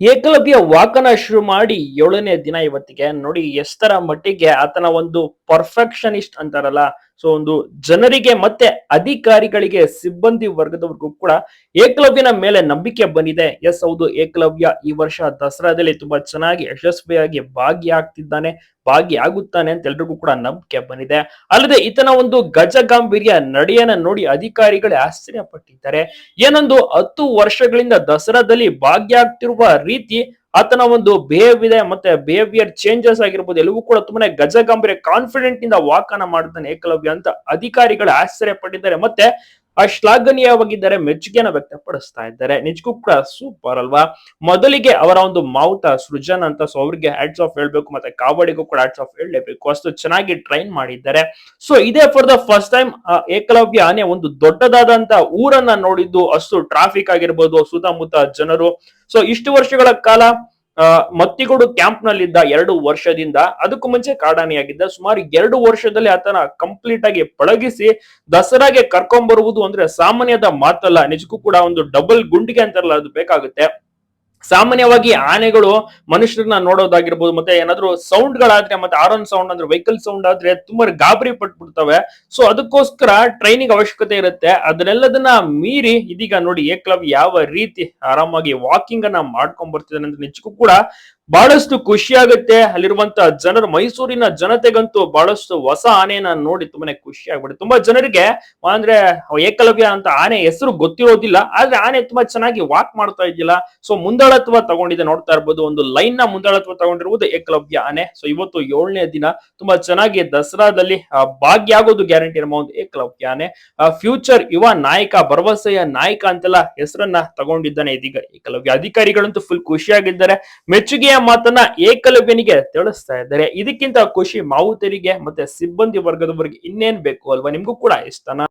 ಏಕಲವ್ಯ ವಾಕನ ಶುರು ಮಾಡಿ ಏಳನೇ ದಿನ ಇವತ್ತಿಗೆ. ನೋಡಿ ಎಷ್ಟರ ಮಟ್ಟಿಗೆ ಆತನ ಒಂದು ಪರ್ಫೆಕ್ಷನಿಸ್ಟ್ ಅಂತಾರಲ್ಲ ಸೊ ಒಂದು ಜನರಿಗೆ ಮತ್ತೆ ಅಧಿಕಾರಿಗಳಿಗೆ, ಸಿಬ್ಬಂದಿ ವರ್ಗದವರಿಗೂ ಕೂಡ ಏಕಲವ್ಯನ ಮೇಲೆ ನಂಬಿಕೆ ಬಂದಿದೆ. ಎಸ್ ಹೌದು, ಏಕಲವ್ಯ ಈ ವರ್ಷ ದಸರಾದಲ್ಲಿ ತುಂಬಾ ಚೆನ್ನಾಗಿ, ಯಶಸ್ವಿಯಾಗಿ ಭಾಗಿಯಾಗ್ತಿದ್ದಾನೆ, ಭಾಗಿಯಾಗುತ್ತಾನೆ ಅಂತ ಎಲ್ರಿಗೂ ಕೂಡ ನಂಬಿಕೆ ಬಂದಿದೆ. ಅಲ್ಲದೆ ಈತನ ಒಂದು ಗಜಗಾಂಭೀರ್ಯ ನಡೆಯನ್ನ ನೋಡಿ ಅಧಿಕಾರಿಗಳೇ ಆಶ್ಚರ್ಯ ಪಟ್ಟಿದ್ದಾರೆ ಏನೊಂದು ಹತ್ತು ವರ್ಷಗಳಿಂದ ದಸರಾದಲ್ಲಿ ಭಾಗಿಯಾಗ್ತಿರುವ ರೀತಿ ಆತನ ಒಂದು ಬಿಹೇವ್ ಮತ್ತೆ ಬಿಹೇವಿಯರ್ ಚೇಂಜಸ್ ಆಗಿರ್ಬೋದು, ಎಲ್ಲವೂ ಕೂಡ ತುಂಬಾನೇ ಗಜಗಂಭೀರ ಕಾನ್ಫಿಡೆಂಟ್ ಇಂದ ವಾಕನ ಮಾಡ್ತಾನೆ ಏಕಲವ್ಯ ಅಂತ ಅಧಿಕಾರಿಗಳು ಆಶ್ಚರ್ಯ ಪಟ್ಟಿದ್ದಾರೆ. ಮತ್ತೆ ಆ ಮೆಚ್ಚುಗೆನ ವ್ಯಕ್ತಪಡಿಸ್ತಾ ಇದ್ದಾರೆ. ನಿಜಕ್ಕೂ ಕೂಡ ಸೂಪರ್ ಅಲ್ವಾ? ಮೊದಲಿಗೆ ಅವರ ಒಂದು ಮೌತ ಸೃಜನ್ ಅಂತ ಸೊ ಅವರಿಗೆ ಹ್ಯಾಟ್ಸ್ ಆಫ್ ಹೇಳ್ಬೇಕು ಮತ್ತೆ ಕಾವಡಿಗೂ ಕೂಡ ಹ್ಯಾಟ್ಸ್ ಆಫ್ ಹೇಳಲೇಬೇಕು. ಅಷ್ಟು ಚೆನ್ನಾಗಿ ಟ್ರೈನ್ ಮಾಡಿದ್ದಾರೆ. ಸೊ ಇದೇ for the first time Ekalavya ಆನೆ ಒಂದು ದೊಡ್ಡದಾದಂತ ಊರನ್ನ ನೋಡಿದ್ದು. ಅಷ್ಟು ಟ್ರಾಫಿಕ್ ಆಗಿರ್ಬೋದು, ಸುತ್ತಮುತ್ತ ಜನರು. ಸೊ ಇಷ್ಟು ವರ್ಷಗಳ ಕಾಲ ಮತ್ತಿಗೋಡು ಕ್ಯಾಂಪ್ ನಲ್ಲಿದ್ದ ಎರಡು ವರ್ಷದಿಂದ ಅದಕ್ಕೂ ಮುಂಚೆ ಕಾಡಾನೆಯಾಗಿದ್ದ ಸುಮಾರು ಎರಡು ವರ್ಷದಲ್ಲಿ ಆತನ ಕಂಪ್ಲೀಟ್ ಆಗಿ ಪಳಗಿಸಿ ದಸರಾಗೆ ಕರ್ಕೊಂಡ್ ಬರುವುದು ಅಂದ್ರೆ ಸಾಮಾನ್ಯದ ಮಾತಲ್ಲ. ನಿಜಕ್ಕೂ ಕೂಡ ಒಂದು ಡಬಲ್ ಗುಂಡಿಗೆ ಅಂತಾರಲ್ಲ, ಅದು ಬೇಕಾಗುತ್ತೆ. ಸಾಮಾನ್ಯವಾಗಿ ಆನೆಗಳು ಮನುಷ್ಯರನ್ನ ನೋಡೋದಾಗಿರ್ಬೋದು, ಮತ್ತೆ ಏನಾದ್ರು ಸೌಂಡ್ ಗಳಾದ್ರೆ, ಮತ್ತೆ ಆರನ್ ಸೌಂಡ್ ಅಂದ್ರೆ ವೆಹಿಕಲ್ ಸೌಂಡ್ ಆದ್ರೆ ತುಂಬಾ ಗಾಬರಿ ಪಟ್ಬಿಡ್ತವೆ. ಸೊ ಅದಕ್ಕೋಸ್ಕರ ಟ್ರೈನಿಂಗ್ ಅವಶ್ಯಕತೆ ಇರುತ್ತೆ. ಅದನ್ನೆಲ್ಲದನ್ನ ಮೀರಿ ಇದೀಗ ನೋಡಿ ಏಕ್ಲವ್ ಯಾವ ರೀತಿ ಆರಾಮಾಗಿ ವಾಕಿಂಗ್ ಅನ್ನ ಮಾಡ್ಕೊಂಡ್ ಬರ್ತಿದ್ದಾನೆ ಅಂತ ನಿಜಕ್ಕೂ ಕೂಡ ಬಹಳಷ್ಟು ಖುಷಿ ಆಗುತ್ತೆ. ಅಲ್ಲಿರುವಂತ ಜನರು, ಮೈಸೂರಿನ ಜನತೆಗಂತೂ ಬಹಳಷ್ಟು ಹೊಸ ಆನೆಯನ್ನ ನೋಡಿ ತುಂಬಾನೇ ಖುಷಿ ಆಗ್ಬಿಡುತ್ತೆ. ತುಂಬಾ ಜನರಿಗೆ ಅಂದ್ರೆ ಏಕಲವ್ಯ ಅಂತ ಆನೆ ಹೆಸರು ಗೊತ್ತಿರೋದಿಲ್ಲ. ಆದ್ರೆ ಆನೆ ತುಂಬಾ ಚೆನ್ನಾಗಿ ವಾಕ್ ಮಾಡ್ತಾ ಇದ್ದಿಲ್ಲ. ಸೊ ಮುಂದಾಳತ್ವ ತಗೊಂಡಿದೆ ನೋಡ್ತಾ ಇರ್ಬೋದು. ಒಂದು ಲೈನ್ನ ಮುಂದಾಳತ್ವ ತಗೊಂಡಿರುವುದು ಏಕಲವ್ಯ ಆನೆ. ಸೊ ಇವತ್ತು ಏಳನೇ ದಿನ. ತುಂಬಾ ಚೆನ್ನಾಗಿ ದಸರಾದಲ್ಲಿ ಭಾಗ್ಯ ಆಗೋದು ಗ್ಯಾರಂಟಿ ನಮ್ಮ ಒಂದು ಏಕಲವ್ಯ ಆನೆ. ಫ್ಯೂಚರ್ ಯುವ ನಾಯಕ, ಭರವಸೆಯ ನಾಯಕ ಅಂತೆಲ್ಲ ಹೆಸರನ್ನ ತಗೊಂಡಿದ್ದಾನೆ ಇದೀಗ ಏಕಲವ್ಯ. ಅಧಿಕಾರಿಗಳಂತೂ ಫುಲ್ ಖುಷಿಯಾಗಿದ್ದಾರೆ. ಮೆಚ್ಚುಗೆಯ ಮಾತನ್ನ ಏಕಲವ್ಯನಿಗೆ ತಿಳಿಸ್ತಾ ಇದ್ದಾರೆ. ಇದಕ್ಕಿಂತ ಖುಷಿ ಮಾವುತರಿಗೆ ಮತ್ತೆ ಸಿಬ್ಬಂದಿ ವರ್ಗದವರಿಗೆ ಇನ್ನೇನ್ ಬೇಕು ಅಲ್ವಾ? ನಿಮ್ಗೂ ಕೂಡ ಇಷ್ಟನಾ